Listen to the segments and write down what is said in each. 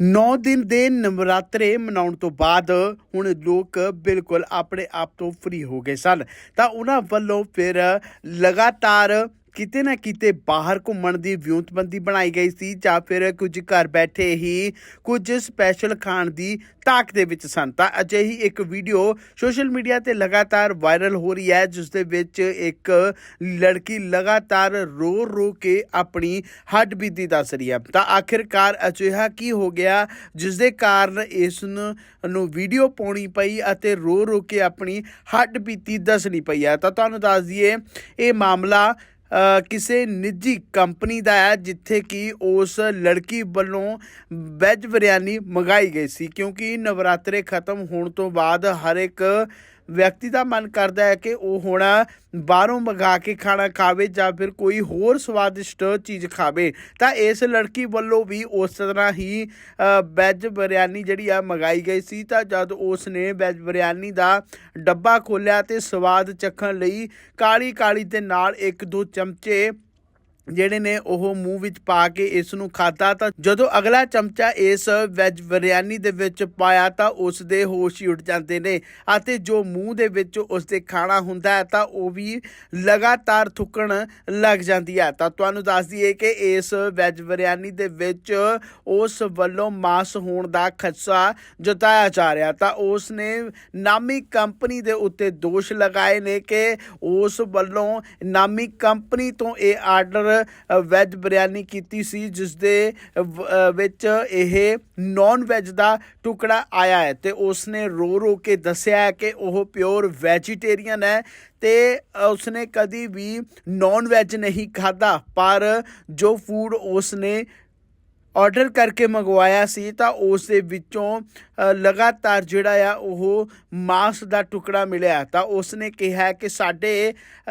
9 ਦਿਨ ਦੇ ਨਵਰਾਤਰੇ ਮਨਾਉਣ ਤੋਂ ਬਾਅਦ ਹੁਣ ਲੋਕ ਬਿਲਕੁਲ ਆਪਣੇ ਆਪ ਤੋਂ ਫ੍ਰੀ ਹੋ ਗਏ ਸਨ। ਤਾਂ ਉਹਨਾਂ ਵੱਲੋਂ ਫਿਰ ਲਗਾਤਾਰ ਕਿਤੇ ਨਾ ਕਿਤੇ ਬਾਹਰ ਘੁੰਮਣ ਦੀ ਵਿਉਂਤਬੰਦੀ ਬਣਾਈ ਗਈ ਸੀ ਜਾਂ ਫਿਰ ਕੁਝ ਘਰ ਬੈਠੇ ਹੀ ਕੁਝ ਸਪੈਸ਼ਲ ਖਾਣ ਦੀ ਤਾਕ ਦੇ ਵਿੱਚ ਸਨ। ਤਾਂ ਅਜਿਹੀ ਇੱਕ ਵੀਡੀਓ ਸੋਸ਼ਲ ਮੀਡੀਆ ਤੇ ਲਗਾਤਾਰ ਵਾਇਰਲ ਹੋ ਰਹੀ ਹੈ, ਜਿਸ ਦੇ ਵਿੱਚ ਇੱਕ ਲੜਕੀ ਲਗਾਤਾਰ ਰੋ ਰੋ ਕੇ ਆਪਣੀ ਹੱਡ ਬੀਤੀ ਦੱਸ ਰਹੀ ਹੈ। ਤਾਂ ਆਖਿਰਕਾਰ ਅਜਿਹਾ ਕੀ ਹੋ ਗਿਆ, ਜਿਸ ਦੇ ਕਾਰਨ ਇਸ ਨੂੰ ਵੀਡੀਓ ਪਾਉਣੀ ਪਈ ਅਤੇ ਰੋ ਰੋ ਕੇ ਆਪਣੀ ਹੱਡ ਬੀਤੀ ਦੱਸਣੀ ਪਈ ਹੈ। ਤਾਂ ਤੁਹਾਨੂੰ ਦੱਸ ਦਈਏ, ਇਹ ਮਾਮਲਾ ਕਿਸੇ ਨਿੱਜੀ ਕੰਪਨੀ ਦਾ ਹੈ, ਜਿੱਥੇ ਕਿ ਉਸ ਲੜਕੀ ਵੱਲੋਂ ਵੈਜ ਬਿਰਿਆਨੀ ਮੰਗਾਈ ਗਈ ਸੀ, ਕਿਉਂਕਿ ਨਵਰਾਤਰੇ ਖਤਮ ਹੋਣ ਤੋਂ ਬਾਅਦ ਹਰ ਇੱਕ ਵਿਅਕਤੀ ਦਾ ਮਨ ਕਰਦਾ ਹੈ ਕਿ ਉਹ ਹੁਣ ਬਾਹਰੋਂ ਮੰਗਾ ਕੇ ਖਾਣਾ ਖਾਵੇ ਜਾਂ ਫਿਰ ਕੋਈ ਹੋਰ ਸਵਾਦਿਸ਼ਟ ਚੀਜ਼ ਖਾਵੇ ਤਾਂ ਇਸ ਲੜਕੀ ਵੱਲੋਂ ਵੀ ਉਸ ਤਰ੍ਹਾਂ ਹੀ ਅ, ਵੈਜ ਬਿਰਿਆਨੀ ਜਿਹੜੀ ਆ ਮੰਗਾਈ ਗਈ ਸੀ ਤਾਂ ਜਦ ਉਸ ਨੇ ਵੈਜ ਬਿਰਿਆਨੀ ਦਾ ਡੱਬਾ ਖੋਲ੍ਹਿਆ ਤੇ ਸਵਾਦ ਚੱਖਣ ਲਈ ਕਾਲੀ ਕਾਲੀ ਦੇ ਨਾਲ ਇੱਕ ਦੋ ਚਮਚੇ ਜਿਹੜੇ ਨੇ ਉਹ ਮੂੰਹ ਵਿੱਚ ਪਾ ਕੇ ਇਸ ਨੂੰ ਖਾਧਾ ਤਾਂ ਜਦੋਂ ਅਗਲਾ ਚਮਚਾ ਇਸ ਵੈਜ ਬਿਰਿਆਨੀ ਦੇ ਵਿੱਚ ਪਾਇਆ ਤਾਂ ਉਸ ਦੇ ਹੋਸ਼ ਹੀ ਉੱਡ ਜਾਂਦੇ ਨੇ ਅਤੇ ਜੋ ਮੂੰਹ ਦੇ ਵਿੱਚ ਉਸ ਦੇ ਖਾਣਾ ਹੁੰਦਾ ਹੈ ਤਾਂ ਉਹ ਵੀ ਲਗਾਤਾਰ ਥੁੱਕਣ ਲੱਗ ਜਾਂਦੀ ਹੈ। ਤਾਂ ਤੁਹਾਨੂੰ ਦੱਸ ਦਈਏ ਕਿ ਇਸ ਵੈਜ ਬਿਰਿਆਨੀ ਦੇ ਵਿੱਚ ਉਸ ਵੱਲੋਂ ਮਾਸ ਹੋਣ ਦਾ ਖਦਸ਼ਾ ਜਤਾਇਆ ਜਾ ਰਿਹਾ। ਤਾਂ ਉਸ ਨੇ ਨਾਮੀ ਕੰਪਨੀ ਦੇ ਉੱਤੇ ਦੋਸ਼ ਲਗਾਏ ਨੇ ਕਿ ਉਸ ਵੱਲੋਂ ਨਾਮੀ ਕੰਪਨੀ ਤੋਂ ਇਹ ਆਰਡਰ ਵੈਜ ਬਿਰਿਆਨੀ ਕੀਤੀ ਸੀ ਜਿਸ ਦੇ ਵਿੱਚ ਇਹ ਨਾਨ ਵੈਜ ਦਾ ਟੁਕੜਾ ਆਇਆ ਹੈ ਤੇ ਉਸਨੇ ਰੋ ਰੋ ਕੇ ਦੱਸਿਆ ਹੈ ਕਿ ਉਹ ਪਿਓਰ ਵੈਜੀਟੇਰੀਅਨ ਹੈ ਤੇ ਉਸਨੇ ਕਦੀ ਵੀ ਨਾਨ ਵੈਜ ਨਹੀਂ ਖਾਦਾ ਪਰ ਜੋ ਫੂਡ ਉਸਨੇ ਆਰਡਰ ਕਰਕੇ ਮੰਗਵਾਇਆ ਸੀ ਤਾਂ ਉਸ ਦੇ ਵਿੱਚੋਂ ਲਗਾਤਾਰ ਜਿਹੜਾ ਆ ਉਹ ਮਾਸ ਦਾ ਟੁਕੜਾ ਮਿਲਿਆ। ਤਾਂ ਉਸ ਨੇ ਕਿਹਾ ਕਿ ਸਾਡੇ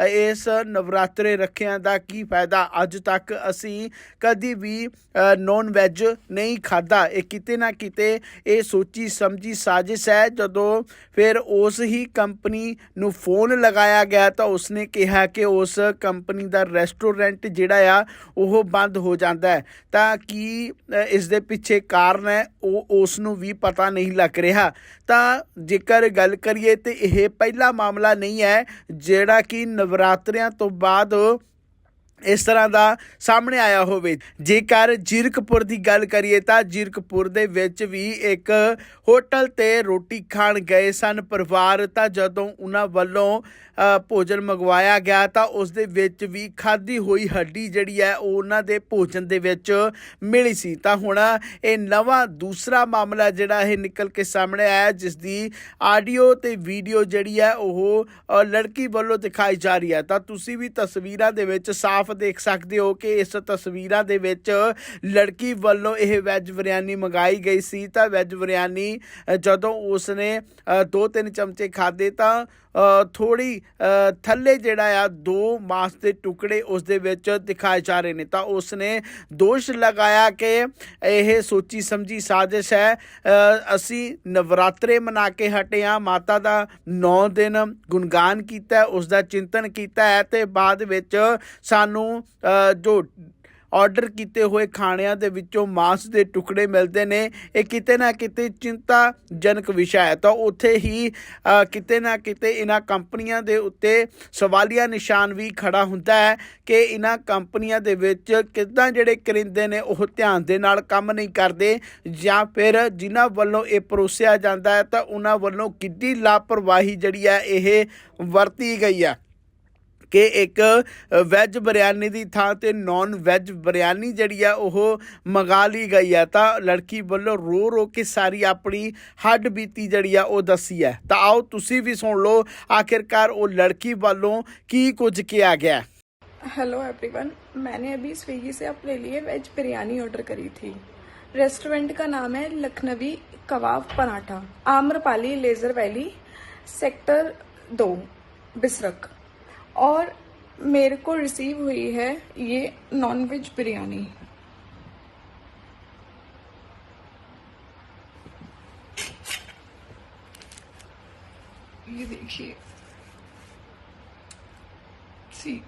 ਇਸ ਨਵਰਾਤਰੇ ਰੱਖਿਆਂ ਦਾ ਕੀ ਫਾਇਦਾ? ਅੱਜ ਤੱਕ ਅਸੀਂ ਕਦੀ ਵੀ ਨੌਨ ਵੈਜ ਨਹੀਂ ਖਾਦਾ ਇਹ ਕਿਤੇ ਨਾ ਕਿਤੇ ਇਹ ਸੋਚੀ ਸਮਝੀ ਸਾਜ਼ਿਸ਼ ਹੈ। ਜਦੋਂ ਫਿਰ ਉਸ ਹੀ ਕੰਪਨੀ ਨੂੰ ਫੋਨ ਲਗਾਇਆ ਗਿਆ ਤਾਂ ਉਸਨੇ ਕਿਹਾ ਕਿ ਉਸ ਕੰਪਨੀ ਦਾ ਰੈਸਟੋਰੈਂਟ ਜਿਹੜਾ ਆ ਉਹ ਬੰਦ ਹੋ ਜਾਂਦਾ ਹੈ। ਤਾਂ ਕੀ ਇਸ ਦੇ ਪਿੱਛੇ ਕਾਰਨ ਹੈ, ਉਹ ਉਸ ਨੂੰ ਵੀ ਪਤਾ ਨਹੀਂ ਲੱਗ ਰਿਹਾ। ਤਾਂ ਜੇਕਰ ਗੱਲ ਕਰੀਏ ਤੇ ਇਹ ਪਹਿਲਾ ਮਾਮਲਾ ਨਹੀਂ ਹੈ, ਜਿਹੜਾ ਕਿ ਨਵਰਾਤਰਿਆਂ ਤੋਂ ਬਾਅਦ ਇਸ ਤਰ੍ਹਾਂ ਦਾ ਸਾਹਮਣੇ ਆਇਆ ਹੋਵੇ। ਜੇਕਰ ਜੀਰਕਪੁਰ ਦੀ ਗੱਲ ਕਰੀਏ ਤਾਂ ਜੀਰਕਪੁਰ ਦੇ ਵਿੱਚ ਵੀ ਇੱਕ ਹੋਟਲ ਤੇ ਰੋਟੀ ਖਾਣ ਗਏ ਸਨ। ਪਰਿਵਾਰ ਤਾਂ ਜਦੋਂ ਉਹਨਾਂ ਵੱਲੋਂ ਭੋਜਨ ਮੰਗਵਾਇਆ ਗਿਆ ਤਾਂ ਉਸ ਦੇ ਵਿੱਚ ਵੀ ਖਾਦੀ ਹੋਈ ਹੱਡੀ ਜਿਹੜੀ ਹੈ ਉਹ ਉਹਨਾਂ ਦੇ ਭੋਜਨ ਦੇ ਵਿੱਚ ਮਿਲੀ ਸੀ। ਤਾਂ ਹੁਣ ਇਹ ਨਵਾਂ ਦੂਸਰਾ ਮਾਮਲਾ ਜਿਹੜਾ ਇਹ ਨਿਕਲ ਕੇ ਸਾਹਮਣੇ ਆਇਆ, ਜਿਸ ਦੀ ਆਡੀਓ ਤੇ ਵੀਡੀਓ ਜਿਹੜੀ ਹੈ ਉਹ ਲੜਕੀ ਵੱਲੋਂ ਦਿਖਾਈ ਜਾ ਰਹੀ ਹੈ। ਤਾਂ ਤੁਸੀਂ ਵੀ ਤਸਵੀਰਾਂ ਦੇ ਵਿੱਚ ਸਾਫ਼ ਦੇਖ ਸਕਦੇ ਹੋ ਕਿ ਇਸ ਤਸਵੀਰਾਂ ਦੇ ਵਿੱਚ ਲੜਕੀ ਵੱਲੋਂ ਇਹ ਵੈਜ ਬਿਰਿਆਨੀ ਮੰਗਾਈ ਗਈ ਸੀ। ਤਾਂ ਵੈਜ ਬਿਰਿਆਨੀ ਜਦੋਂ ਉਸਨੇ ਅ, ਦੋ ਤਿੰਨ ਚਮਚੇ ਖਾਦੇ ਤਾਂ ਥੋੜੀ ਥੱਲੇ ਜਿਹੜਾ ਆ ਦੋ ਮਾਸ ਦੇ ਟੁਕੜੇ ਉਸ ਦੇ ਵਿੱਚ ਦਿਖਾਏ ਜਾ ਰਹੇ ਨੇ। ਤਾਂ ਉਸਨੇ ਦੋਸ਼ ਲਗਾਇਆ ਕਿ ਇਹ ਸੋਚੀ ਸਮਝੀ ਸਾਜ਼ਿਸ਼ ਹੈ। ਅਸੀਂ ਨਵਰਾਤਰੇ ਮਨਾ ਕੇ ਹਟੇ ਹਾਂ। ਮਾਤਾ ਦਾ 9 ਦਿਨ ਗੁਣਗਾਨ ਕੀਤਾ ਹੈ, ਉਸ ਦਾ ਚਿੰਤਨ ਕੀਤਾ ਹੈ ਤੇ ਬਾਅਦ ਵਿੱਚ ਸਾਨੂੰ ਜੋ ਆਰਡਰ ਕੀਤੇ ਹੋਏ ਖਾਣਿਆਂ ਦੇ ਵਿੱਚੋਂ ਮਾਸ ਦੇ ਟੁਕੜੇ ਮਿਲਦੇ ਨੇ। ਇਹ ਕਿਤੇ ਨਾ ਕਿਤੇ ਚਿੰਤਾਜਨਕ ਵਿਸ਼ਾ ਹੈ। ਤਾਂ ਉੱਥੇ ਹੀ ਕਿਤੇ ਨਾ ਕਿਤੇ ਇਹਨਾਂ ਕੰਪਨੀਆਂ ਦੇ ਉੱਤੇ ਸਵਾਲੀਆ ਨਿਸ਼ਾਨ ਵੀ ਖੜਾ ਹੁੰਦਾ ਹੈ ਕਿ ਇਹਨਾਂ ਕੰਪਨੀਆਂ ਦੇ ਵਿੱਚ ਕਿੱਦਾਂ ਜਿਹੜੇ ਕਰਿੰਦੇ ਨੇ, ਉਹ ਧਿਆਨ ਦੇ ਨਾਲ ਕੰਮ ਨਹੀਂ ਕਰਦੇ ਜਾਂ ਫਿਰ ਜਿਨ੍ਹਾਂ ਵੱਲੋਂ ਇਹ ਪਰੋਸਿਆ ਜਾਂਦਾ ਹੈ, ਤਾਂ ਉਹਨਾਂ ਵੱਲੋਂ ਕਿੱਡੀ ਲਾਪਰਵਾਹੀ ਜਿਹੜੀ ਹੈ, ਇਹ ਵਰਤੀ ਗਈ ਹੈ। ਕਿ ਇੱਕ ਵੈਜ ਬਿਰਿਆਨੀ ਦੀ ਥਾਂ ਤੇ ਨਾਨ ਵੈਜ ਬਿਰਿਆਨੀ ਜਿਹੜੀ ਆ ਉਹ ਮੰਗਾ ਲਈ ਗਈ ਆ ਤਾਂ ਲੜਕੀ ਵੱਲੋਂ ਰੋ ਰੋ ਕੇ ਸਾਰੀ ਆਪਣੀ ਹੱਡ ਬੀਤੀ ਜਿਹੜੀ ਆ ਉਹ ਦੱਸੀ ਹੈ ਤਾਂ ਆਓ ਤੁਸੀਂ ਵੀ ਸੁਣ ਲਓ ਆਖਿਰਕਾਰ ਉਹ ਲੜਕੀ ਵੱਲੋਂ ਕੀ ਕੁਝ ਕਿਹਾ ਗਿਆ ਹੈ। हेलो एवरीवन मैंने अभी स्विगी से अपने लिए वेज बिरयानी ऑर्डर करी थी रेस्टोरेंट का नाम है Lucknowi kabab paratha Amrapali leisure valley sector दो बिसरक और मेरे को रिसीव हुई है ये नॉन वेज बिरयानी ये देखिए। सी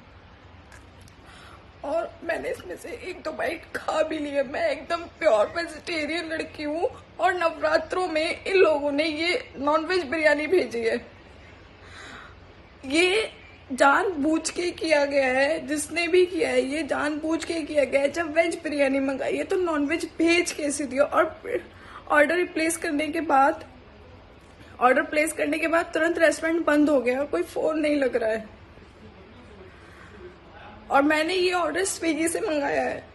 और मैंने इसमें से एक दो बाइट खा भी लिए मैं एकदम प्योर वेजिटेरियन लड़की हूँ और नवरात्रों में इन लोगों ने ये नॉनवेज बिरयानी भेजी है। ये जानबूझ के किया गया है, जिसने भी किया है, ये जानबूझ के किया गया है। जब वेज बिरयानी मंगाई है तो नॉन वेज भेज कैसे दिया और ऑर्डर रिप्लेस करने के बाद ऑर्डर प्लेस करने के बाद तुरंत रेस्टोरेंट बंद हो गया और कोई फ़ोन नहीं लग रहा है। और मैंने ये ऑर्डर स्विगी से मंगाया है।